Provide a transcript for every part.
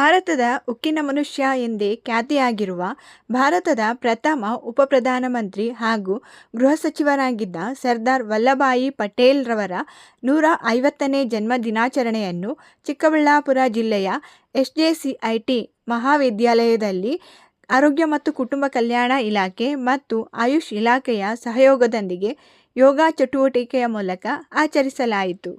ಭಾರತದ ಉಕ್ಕಿನ ಮನುಷ್ಯ ಎಂದೇ ಖ್ಯಾತಿಯಾಗಿರುವ ಭಾರತದ ಪ್ರಥಮ ಉಪಪ್ರಧಾನಮಂತ್ರಿ ಹಾಗೂ ಗೃಹ ಸಚಿವರಾಗಿದ್ದ ಸರ್ದಾರ್ ವಲ್ಲಭಾಯಿ ಪಟೇಲ್ರವರ ನೂರ ಐವತ್ತನೇ ಜನ್ಮ ದಿನಾಚರಣೆಯನ್ನು ಚಿಕ್ಕಬಳ್ಳಾಪುರ ಜಿಲ್ಲೆಯ S J C I T ಮಹಾವಿದ್ಯಾಲಯದಲ್ಲಿ ಆರೋಗ್ಯ ಮತ್ತು ಕುಟುಂಬ ಕಲ್ಯಾಣ ಇಲಾಖೆ ಮತ್ತು ಆಯುಷ್ ಇಲಾಖೆಯ ಸಹಯೋಗದೊಂದಿಗೆ ಯೋಗ ಚಟುವಟಿಕೆಯ ಮೂಲಕ ಆಚರಿಸಲಾಯಿತು.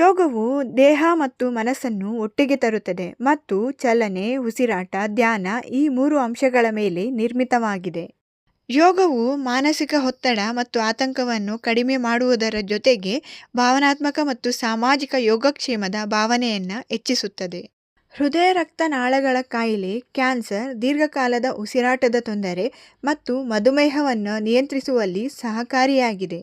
ಯೋಗವು ದೇಹ ಮತ್ತು ಮನಸ್ಸನ್ನು ಒಟ್ಟಿಗೆ ತರುತ್ತದೆ ಮತ್ತು ಚಲನೆ, ಉಸಿರಾಟ, ಧ್ಯಾನ ಈ ಮೂರು ಅಂಶಗಳ ಮೇಲೆ ನಿರ್ಮಿತವಾಗಿದೆ. ಯೋಗವು ಮಾನಸಿಕ ಒತ್ತಡ ಮತ್ತು ಆತಂಕವನ್ನು ಕಡಿಮೆ ಮಾಡುವುದರ ಜೊತೆಗೆ ಭಾವನಾತ್ಮಕ ಮತ್ತು ಸಾಮಾಜಿಕ ಯೋಗಕ್ಷೇಮದ ಭಾವನೆಯನ್ನು ಹೆಚ್ಚಿಸುತ್ತದೆ. ಹೃದಯ ರಕ್ತನಾಳಗಳ ಕಾಯಿಲೆ, ಕ್ಯಾನ್ಸರ್, ದೀರ್ಘಕಾಲದ ಉಸಿರಾಟದ ತೊಂದರೆ ಮತ್ತು ಮಧುಮೇಹವನ್ನು ನಿಯಂತ್ರಿಸುವಲ್ಲಿ ಸಹಕಾರಿಯಾಗಿದೆ.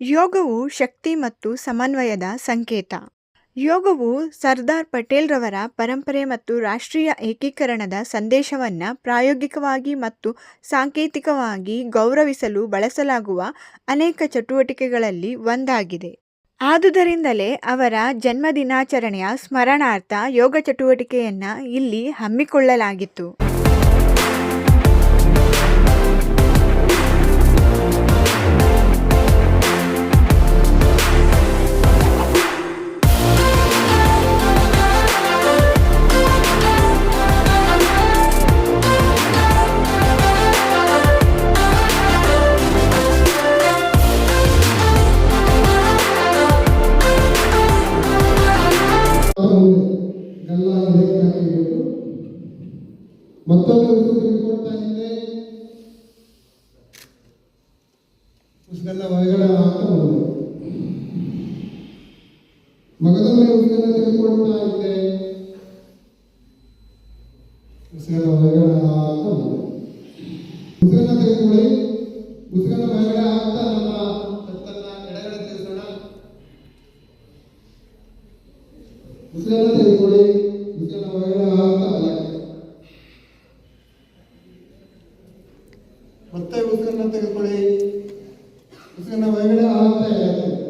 ಯೋಗವು ಶಕ್ತಿ ಮತ್ತು ಸಮನ್ವಯದ ಸಂಕೇತ. ಯೋಗವು ಸರ್ದಾರ್ ಪಟೇಲ್ರವರ ಪರಂಪರೆ ಮತ್ತು ರಾಷ್ಟ್ರೀಯ ಏಕೀಕರಣದ ಸಂದೇಶವನ್ನು ಪ್ರಾಯೋಗಿಕವಾಗಿ ಮತ್ತು ಸಾಂಕೇತಿಕವಾಗಿ ಗೌರವಿಸಲು ಬಳಸಲಾಗುವ ಅನೇಕ ಚಟುವಟಿಕೆಗಳಲ್ಲಿ ಒಂದಾಗಿದೆ. ಆದುದರಿಂದಲೇ ಅವರ ಜನ್ಮದಿನಾಚರಣೆಯ ಸ್ಮರಣಾರ್ಥ ಯೋಗ ಚಟುವಟಿಕೆಯನ್ನು ಇಲ್ಲಿ ಹಮ್ಮಿಕೊಳ್ಳಲಾಗಿತ್ತು. ಮತ್ತೊಂದು ತಿಳ್ಕೊಳ್ತಾ ಇದ್ದೆ. ಉಸುಕನ್ನ ಹೊರಗಡೆ ಮಗದೊಮ್ಮೆ ಉಸುಕನ್ನ ತಿಳ್ಕೊಳ್ತಾ ಇದ್ದೆ. ಉಸುಕನ್ನ ಉಸುಕನ್ನ ತೆಗೆದುಕೊಳ್ಳಿ. ಉಸಿರನ್ನು ಹೊರಗಡೆ ಹಾಕ್ತಾ ನಮ್ಮ ಎಡಗಡೆ ತಿಳಿಸೋಣ ಉಸಿರನ್ನ ತೆಗೆದುಕೊಳ್ಳಿ. ಉಸಿರನ್ನ ಹೊರಗಡೆ ಮತ್ತೆ ಉಸ್ಕನ್ನ ತೆಗೆದುಕೊಳ್ಳಿ. ಉಸ್ಕನ್ನ ಒಳಗಡೆ